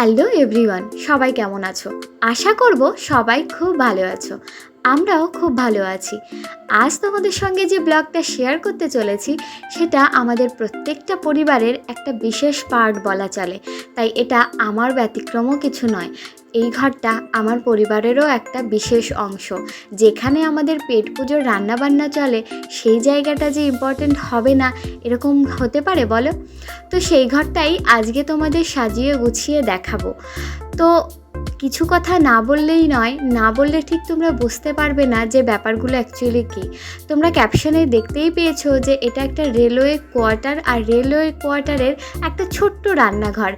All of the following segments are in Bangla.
হ্যালো এভরিওয়ান সবাই কেমন আছো? আশা করব সবাই খুব ভালো আছো। আমরাও খুব ভালো আছি। আজ তোমাদের সঙ্গে যে ব্লগটা শেয়ার করতে চলেছি, সেটা আমাদের প্রত্যেকটা পরিবারের একটা বিশেষ পার্ট বলা চলে। তাই এটা আমার ব্যতিক্রমও কিছু নয়। এই ঘরটা আমার পরিবারেরও একটা বিশেষ অংশ। যেখানে আমাদের পেট পুজোর রান্নাবান্না চলে, সেই জায়গাটা যে ইম্পর্ট্যান্ট হবে না, এরকম হতে পারে বলো? তো সেই ঘরটাই আজকে তোমাদের সাজিয়ে গুছিয়ে দেখাবো। তো কিছু কথা না বললেই নয়, না বললে ঠিক তোমরা বুঝতে পারবে না যে ব্যাপারগুলো অ্যাকচুয়ালি কী। তোমরা ক্যাপশনে দেখতেই পেয়েছ যে এটা একটা রেলওয়ে কোয়ার্টার আর রেলওয়ে কোয়ার্টারের একটা ছোট্ট রান্নাঘর।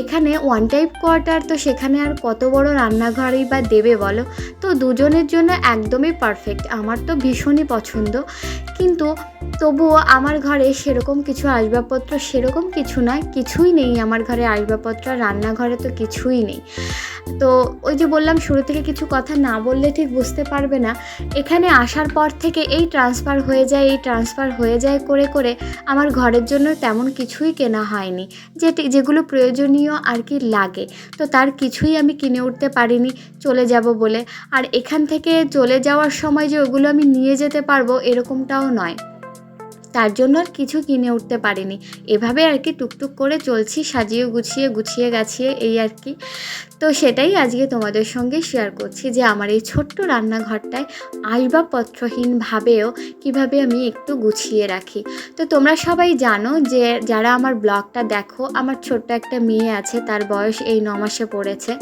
এখানে ওয়ান টাইপ কোয়ার্টার তো সেখানে আর কত বড় রান্নাঘরই বা দেবে বলো? তো দুজনের জন্য একদমই পারফেক্ট আমার তো ভীষণই পছন্দ। কিন্তু তবুও আমার ঘরে সেরকম কিছু আসবাবপত্র সেরকম কিছু নয়, কিছুই নেই আমার ঘরে আসবাবপত্র রান্নাঘরে তো কিছুই নেই। তো ওই যে বললাম, শুরু থেকে কিছু কথা না বললে ঠিক বুঝতে পারবে না। এখানে আসার পর থেকে এই ট্রান্সফার হয়ে যায়, এই ট্রান্সফার হয়ে যায় করে করে আমার ঘরের জন্য তেমন কিছুই কেনা হয়নি। যে যেগুলো প্রয়োজনীয় আর কি লাগে। তো তার কিছুই আমি কিনে উঠতে পারিনি, চলে যাব বলে। আর এখান থেকে চলে যাওয়ার সময় যে ওগুলো আমি নিয়ে যেতে পারব এরকমটাও নয়। তার জন্য আর কিছু কিনে উঠতে পারিনি। এভাবে আর কি টুকটুক করে চলছি, সাজিয়ে গুছিয়ে গুছিয়ে গাছিয়ে এই আর কি। তো সেটাই আজকে তোমাদের সঙ্গে শেয়ার করছি যে আমার এই ছোট্ট রান্নাঘরটায় আসবাবপত্রহীনভাবেও কীভাবে আমি একটু গুছিয়ে রাখি। তো তোমরা সবাই জানো যে যারা আমার ব্লগটা দেখো আমার ছোট্ট একটা মেয়ে আছে তার বয়স এই ন মাসে পড়েছে।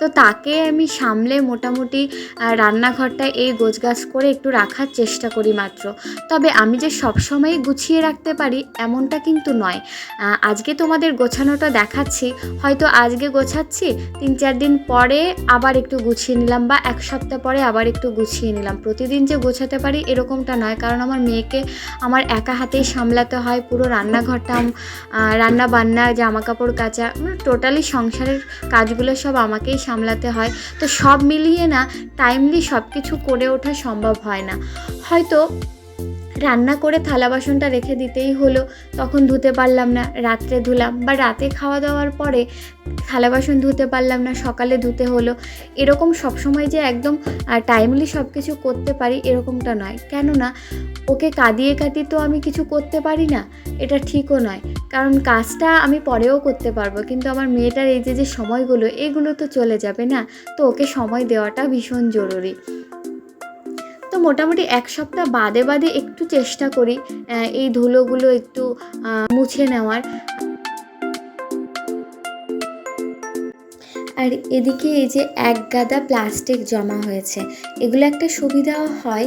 তো তাকে আমি সামলে মোটামুটি আহ, রান্নাঘরটায় এই গোছগাছ করে একটু রাখার চেষ্টা করি মাত্র। তবে আমি যে সবসময় গুছিয়ে রাখতে পারি এমনটা কিন্তু নয়। আজকে তোমাদের গোছানোটা দেখাচ্ছি হয়তো আজকে গোছাচ্ছি তিন চার দিন পরে আবার একটু গুছিয়ে নিলাম বা এক সপ্তাহ পরে আবার একটু গুছিয়ে নিলাম। প্রতিদিন যে গোছাতে পারি এরকমটা নয়, কারণ আমার মেয়েকে আমার একা হাতেই সামলাতে হয়। পুরো রান্নাঘরটা রান্না বান্না জামা কাপড় কাচা টোটালি সংসারের কাজগুলো সব আমাকেই সামলাতে হয়। তো সব মিলিয়ে না টাইমলি সব কিছু করে ওঠা সম্ভব হয় না। হয়তো রান্না করে থালা বাসনটা রেখে দিতেই হলো। তখন ধুতে পারলাম না, রাত্রে ধুলাম বা রাতে খাওয়া দাওয়ার পরে থালা বাসন ধুতে পারলাম না, সকালে ধুতে হলো। এরকম সবসময় যে একদম টাইমলি সব কিছু করতে পারি এরকমটা নয়। কেননা, ওকে কাঁদিয়ে কাটিয়ে তো আমি কিছু করতে পারি না, এটা ঠিকও নয়। কারণ কাজটা আমি পরেও করতে পারব, কিন্তু আমার মেয়েটার এই যে যে সময়গুলো, এগুলো তো চলে যাবে না। তো ওকে সময় দেওয়াটা ভীষণ জরুরি। মোটামুটি এক সপ্তাহ বাদে বাদে একটু চেষ্টা করি এই ধুলোগুলো একটু মুছে নেওয়ার। আর এদিকে এই যে এক গাদা প্লাস্টিক জমা হয়েছে, এগুলো একটা সুবিধাও হয়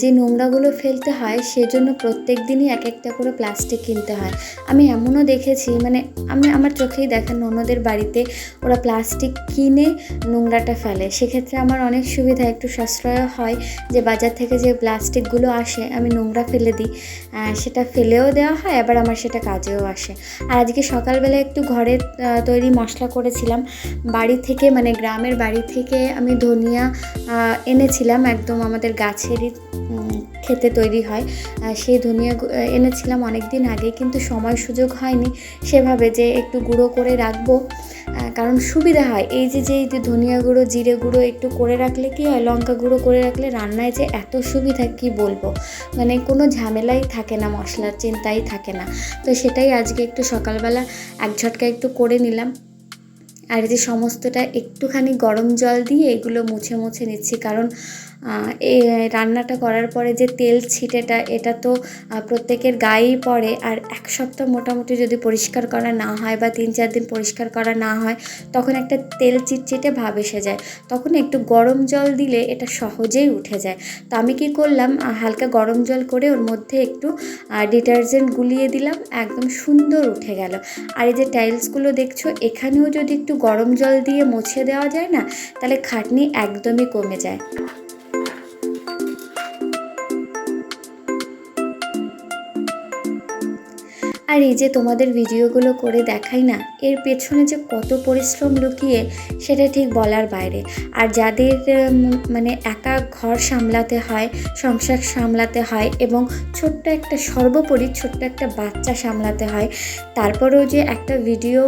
যে নোংরাগুলো ফেলতে হয় সেজন্য প্রত্যেক দিনই এক একটা করে প্লাস্টিক কিনতে হয়। আমি এমনও দেখেছি মানে আমি আমার চোখেই দেখেন ননদের বাড়িতে ওরা প্লাস্টিক কিনে নোংরাটা ফেলে। সেক্ষেত্রে আমার অনেক সুবিধা, একটু সাশ্রয় হয় যে বাজার থেকে যে প্লাস্টিকগুলো আসে, আমি নোংরা ফেলে দিই। সেটা ফেলেও দেওয়া হয়, আবার আমার সেটা কাজেও আসে। আর আজকে সকালবেলা একটু ঘরে তৈরি মশলা করেছিলাম বাড়ি থেকে মানে গ্রামের বাড়ি থেকে আমি ধনিয়া এনেছিলাম একদম আমাদের গাছেরই খেতে তৈরি হয়। সেই ধনিয়া এনেছিলাম অনেক দিন আগে কিন্তু সময় সুযোগ হয়নি সেভাবে যে একটু গুঁড়ো করে রাখব। কারণ সুবিধা হয়। এই যে যে ধনিয়া গুঁড়ো, জিরে গুঁড়ো একটু করে রাখলে কি হয়? লঙ্কা গুঁড়ো করে রাখলে রান্নায় যে এত সুবিধা কি বলব? মানে কোনো ঝামেলাই থাকে না, মশলার চিন্তাই থাকে না। তো সেটাই আজকে একটু সকালবেলা এক ঝটকা একটু করে নিলাম। আর এই যে সমস্তটা একটুখানি গরম জল দিয়ে এগুলো মুছে মুছে নিচ্ছি কারণ এই রান্নাটা করার পরে যে তেল ছিটেটা, এটা তো প্রত্যেকের গায়েই পড়ে। আর এক সপ্তাহ মোটামুটি যদি পরিষ্কার করা না হয় বা তিন চার দিন পরিষ্কার করা না হয়, তখন একটা তেল চিটচিটে ভাব এসে যায়। তখন একটু গরম জল দিলে এটা সহজেই উঠে যায়। তো আমি কি করলাম হালকা গরম জল করে ওর মধ্যে একটু ডিটারজেন্ট গুলিয়ে দিলাম, একদম সুন্দর উঠে গেল। আর এই যে টাইলসগুলো দেখছ, এখানেও যদি একটু গরম জল দিয়ে মুছে দেওয়া যায় না, তাহলে খাটনি একদমই কমে যায়। আর এই যে তোমাদের ভিডিওগুলো করে দেখাই না, এর পেছনে যে কত পরিশ্রম লুকিয়ে সেটা ঠিক বলার বাইরে। আর যাদের মানে একা ঘর সামলাতে হয়, সংসার সামলাতে হয় এবং ছোট্ট একটা, সর্বোপরি ছোট্ট একটা বাচ্চা সামলাতে হয়, তারপরেও যে একটা ভিডিও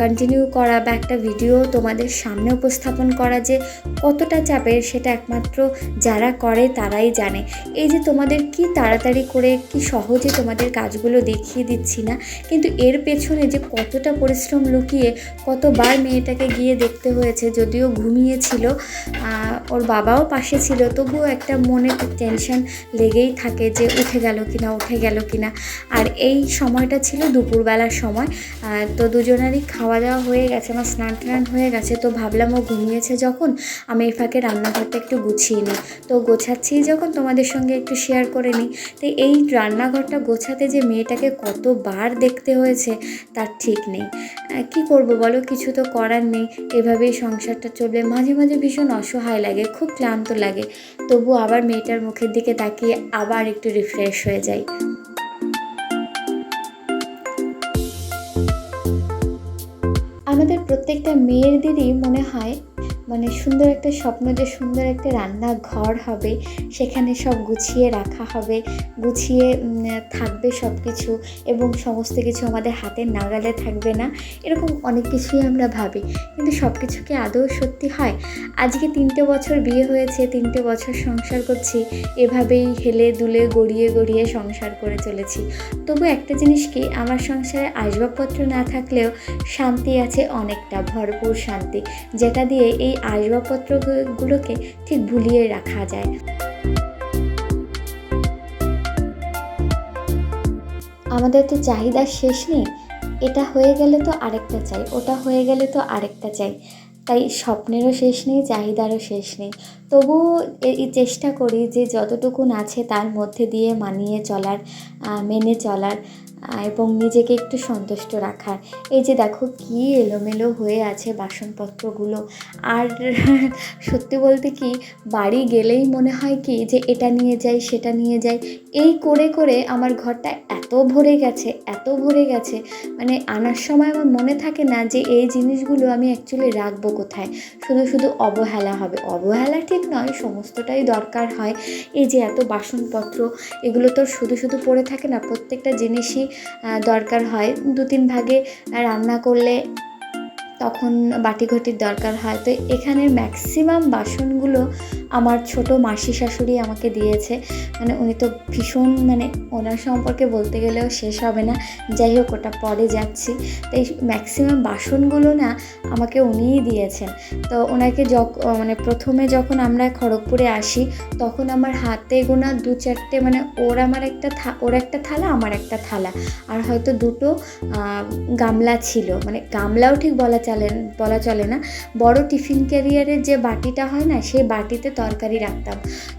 কন্টিনিউ করা বা একটা ভিডিও তোমাদের সামনে উপস্থাপন করা যে কতটা চাপের, সেটা একমাত্র যারা করে তারাই জানে। এই যে তোমাদের কি তাড়াতাড়ি করে, কি সহজে তোমাদের কাজগুলো দেখিয়ে দিচ্ছি না। কিন্তু এর পেছনে যে কতটা পরিশ্রম লুকিয়ে কতবার মেয়েটাকে গিয়ে দেখতে হয়েছে, যদিও ঘুমিয়েছিল ওর বাবাও পাশে ছিল, তবুও একটা মনে টেনশন লেগেই থাকে যে উঠে গেল কিনা, উঠে গেল কিনা। আর এই সময়টা ছিল দুপুরবেলার সময় তো দুজনেরই খাওয়া দাওয়া হয়ে গেছে, আমার স্নান টান হয়ে গেছে, তো ভাবলাম ও ঘুমিয়েছে যখন, আমি এই ফাঁকে রান্নাঘরটা একটু গুছিয়ে নিই। তো গোছাচ্ছি যখন, তোমাদের সঙ্গে একটু শেয়ার করে নিই। তো এই রান্নাঘরটা গোছাতে যে মেয়েটাকে কতবার দেখতে হয়েছে, তার ঠিক নেই। কি করব বলো? কিছু তো করার নেই। এভাবেই সংসারটা চলবে। মাঝে মাঝে ভীষণ অসহায় লাগে, খুব ক্লান্ত লাগে। তবু আবার মেয়েটার মুখের দিকে তাকিয়ে আবার একটু রিফ্রেশ হয়ে যাই। আমাদের প্রত্যেকটা মেয়েদেরই মনে হয় মানে সুন্দর একটা স্বপ্ন যে সুন্দর একটা রান্নাঘর হবে, সেখানে সব গুছিয়ে রাখা হবে, গুছিয়ে থাকবে সব কিছু এবং সমস্ত কিছু আমাদের হাতের নাগালে থাকবে না, এরকম অনেক কিছুই আমরা ভাবি। কিন্তু সব কিছু কি আদৌ সত্যি হয়? আজকে তিনটে বছর বিয়ে হয়েছে, তিনটে বছর সংসার করছি, এভাবেই হেলে দুলে গড়িয়ে গড়িয়ে সংসার করে চলেছি। তবু একটা জিনিস কি, আমার সংসারে আসবাবপত্র না থাকলেও শান্তি আছে অনেকটা, ভরপুর শান্তি, যেটা দিয়ে এই আসবাবপত্রগুলোকে ঠিক ভুলিয়ে রাখা যায় আমাদের তো চাহিদা শেষ নেই এটা হয়ে গেলে তো আরেকটা চাই ওটা হয়ে গেলে তো আরেকটা চাই তাই স্বপ্নেরও শেষ নেই চাহিদারও শেষ নেই তবুও এই চেষ্টা করি যে যতটুকুন আছে তার মধ্যে দিয়ে মানিয়ে চলার মেনে চলার এবং নিজেকে একটু সন্তুষ্ট রাখার। এই যে দেখো কি এলোমেলো হয়ে আছে বাসনপত্রগুলো। আর সত্যি বলতে কি, বাড়ি গেলেই মনে হয় কি যে এটা নিয়ে যাই, সেটা নিয়ে যাই। এই করে করে আমার ঘরটা এত ভরে গেছে, এত ভরে গেছে। মানে আনার সময় আমার মনে থাকে না যে এই জিনিসগুলো আমি অ্যাকচুয়ালি রাখব কোথায়। শুধু শুধু অবহেলা হবে। অবহেলা ঠিক নয়, সমস্তটাই দরকার হয়। এই যে এত বাসনপত্র, এগুলো তো শুধু শুধু পড়ে থাকে না, প্রত্যেকটা জিনিসই দরকার হয়। দু তিন ভাগে রান্না করলে তখন বাটিঘটির দরকার হয়। তো এখানের ম্যাক্সিমাম বাসনগুলো আমার ছোট মাসি শাশুড়ি আমাকে দিয়েছে। মানে উনি তো ভীষণ মানে ওনার সম্পর্কে বলতে গেলেও শেষ হবে না। যাই হোক, ওটা পরে যাচ্ছি। তো এই ম্যাক্সিমাম বাসনগুলো না আমাকে উনিই দিয়েছেন। তো ওনাকে যখ মানে প্রথমে যখন আমরা খড়গপুরে আসি, তখন আমার হাতে গোনা দু চারটে মানে ওর আমার একটা থা, ওর একটা থালা, আমার একটা থালা। আর হয়তো দুটো গামলা ছিল। মানে গামলাও ঠিক বলা চলে, বলা চলে না। বড় টিফিন ক্যারিয়ারের যে বাটিটা হয় না, সেই বাটিতে তরকারি রাখতাম।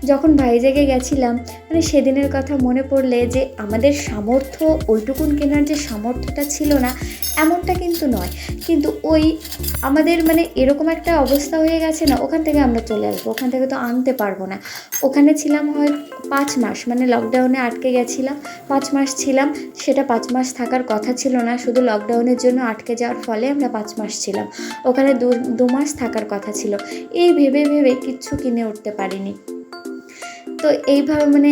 যখন ভাইজাগে গেছিলাম মানে সেদিনের কথা মনে পড়লে যে আমাদের সামর্থ্য, ওইটুকুন কেনার যে সামর্থ্যটা ছিল না এমনটা কিন্তু নয়। কিন্তু ওই আমাদের মানে এরকম একটা অবস্থা হয়ে গেছে না, ওখান থেকে আমরা চলে আসব। ওখান থেকে তো আনতে পারব না। ওখানে ছিলাম হয় পাঁচ মাস মানে লকডাউনে আটকে গেছিলাম, পাঁচ মাস ছিলাম। সেটা পাঁচ মাস থাকার কথা ছিল না, শুধু লকডাউনের জন্য আটকে যাওয়ার ফলে আমরা পাঁচ মাস ছিলাম। ওখানে দু মাস থাকার কথা ছিল। এই ভেবে ভেবে কিচ্ছু কিনে উঠতে পারিনি। তো এইভাবে মানে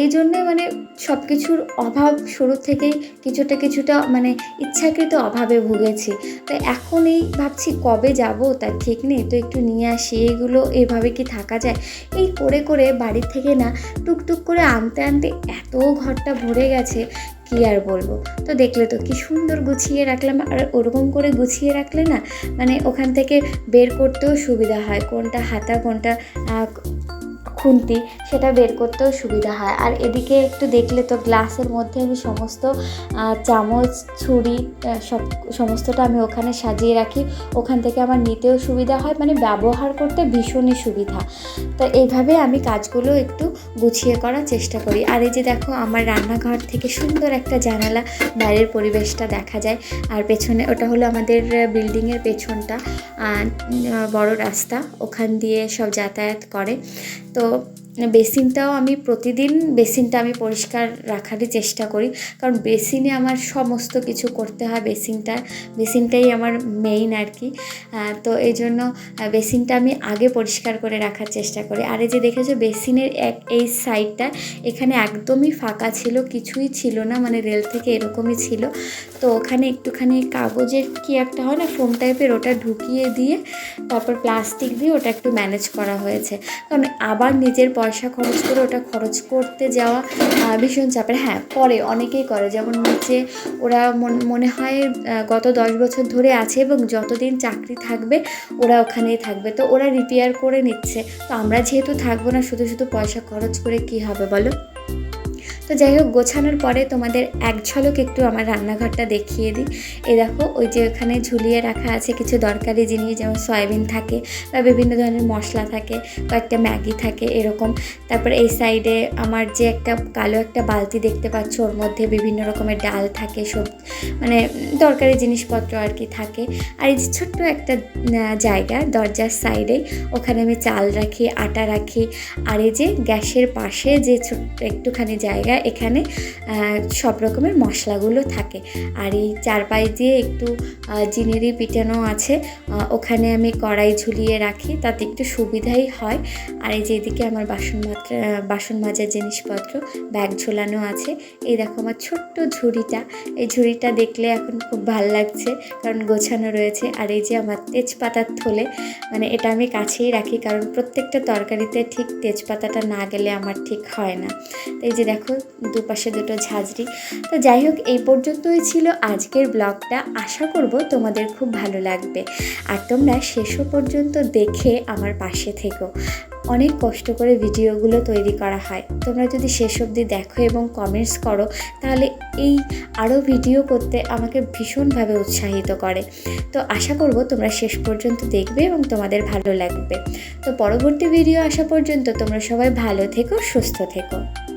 এই জন্যে মানে সব কিছুর অভাব শুরু থেকেই কিছুটা কিছুটা মানে ইচ্ছাকৃত অভাবে ভুগেছি। তো এখন এই ভাবছি কবে যাব, তার ঠিক নেই। তো একটু নিয়ে আসি এইগুলো এভাবে কি থাকা যায়? এই করে করে বাড়ির থেকে না টুকটুক করে আনতে আনতে এত ঘরটা ভরে গেছে, কি আর বলব? তো দেখলে তো কি সুন্দর গুছিয়ে রাখলাম। আর ওরকম করে গুছিয়ে রাখলে না মানে ওখান থেকে বের করতেও সুবিধা হয়, কোনটা হাতা, কোনটা খুন্তি, সেটা বের করতেও সুবিধা হয়। আর এদিকে একটু দেখলে তো গ্লাসের মধ্যে আমি সমস্ত চামচ, ছুরি সব, সমস্তটা আমি ওখানে সাজিয়ে রাখি। ওখান থেকে আমার নিতেও সুবিধা হয় মানে ব্যবহার করতে ভীষণই সুবিধা। তো এইভাবে আমি কাজগুলো একটু গুছিয়ে করার চেষ্টা করি। আর এই যে দেখো, আমার রান্নাঘর থেকে সুন্দর একটা জানালা বাইরের পরিবেশটা দেখা যায়। আর পেছনে, ওটা হলো আমাদের বিল্ডিংয়ের পেছনটা। বড় রাস্তা, ওখান দিয়ে সব যাতায়াত করে। তো Tchau! বেসিনটাও আমি প্রতিদিন, বেসিনটা আমি পরিষ্কার রাখারই চেষ্টা করি। কারণ বেসিনে আমার সমস্ত কিছু করতে হয় বেসিনটা বেসিনটাই আমার মেইন আর কি। তো এই জন্য বেসিনটা আমি আগে পরিষ্কার করে রাখার চেষ্টা করি। আর এই যে দেখেছ, বেসিনের এক, এই সাইডটা এখানে একদমই ফাঁকা ছিল, কিছুই ছিল না মানে রেল থেকে এরকমই ছিল। তো ওখানে একটুখানি কাগজের কি একটা হয় না ফোম টাইপের ওটা ঢুকিয়ে দিয়ে, তারপর প্লাস্টিক দিয়ে ওটা একটু ম্যানেজ করা হয়েছে। কারণ আবার নিজের পয়সা খরচ করে ওটা খরচ করতে যাওয়া ভীষণ চাপের। হ্যাঁ করে অনেকেই করে। যেমন হচ্ছে ওরা মন- মনে হয় গত দশ বছর ধরে আছে এবং যতদিন চাকরি থাকবে, ওরা ওখানেই থাকবে। তো ওরা রিপেয়ার করে নিচ্ছে। তো আমরা যেহেতু থাকব না, শুধু শুধু পয়সা খরচ করে কি হবে বলো? তো যাই হোক, গোছানোর পরে তোমাদের এক ঝলক একটু আমার রান্নাঘরটা দেখিয়ে দিই। এ দেখো, ওই যে ওখানে ঝুলিয়ে রাখা আছে কিছু দরকারি জিনিস, যেমন সয়াবিন থাকে বা বিভিন্ন ধরনের মশলা থাকে কয়েকটা ম্যাগি থাকে এরকম। তারপর এই সাইডে আমার যে একটা কালো একটা বালতি দেখতে পাচ্ছ, ওর মধ্যে বিভিন্ন রকমের ডাল থাকে, সব মানে দরকারি জিনিসপত্র আর কি থাকে। আর এই যে ছোট্ট একটা জায়গা দরজার সাইডে, ওখানে আমি চাল রাখি, আটা রাখি। আর এই যে গ্যাসের পাশে যে ছোট্ট একটুখানি জায়গা এখানে সব রকমের মশলাগুলো থাকে। আর এই চারপাশ দিয়ে একটু জিনেরি পিটানো আছে। ওখানে আমি কড়াই ঝুলিয়ে রাখি, তাতে একটু সুবিধাই হয়। আর এই যে এদিকে আমার বাসন বাসন মাজার জিনিসপত্র, ব্যাগ ঝোলানো আছে। এই দেখো আমার ছোট্ট ঝুড়িটা। এই ঝুড়িটা দেখলে এখন খুব ভালো লাগছে, কারণ গোছানো রয়েছে। আর এই যে আমার তেজপাতার থলে মানে এটা আমি কাছেই রাখি, কারণ প্রত্যেকটা তরকারিতে ঠিক তেজপাতাটা না গেলে আমার ঠিক হয় না। এই যে দেখো দুপাশে দুটো ঝাঁঝরি। তো যাই হোক, এই পর্যন্তই ছিল আজকের ব্লগটা। আশা করব তোমাদের খুব ভালো লাগবে। আর তোমরা শেষও পর্যন্ত দেখে আমার পাশে থেকো। অনেক কষ্ট করে ভিডিওগুলো তৈরি করা হয়। তোমরা যদি শেষ অবধি দেখো এবং কমেন্টস করো, তাহলে এই আরও ভিডিও করতে আমাকে ভীষণভাবে উৎসাহিত করে। তো আশা করব তোমরা শেষ পর্যন্ত দেখবে এবং তোমাদের ভালো লাগবে। তো পরবর্তী ভিডিও আসা পর্যন্ত তোমরা সবাই ভালো থেকো, সুস্থ থেকো।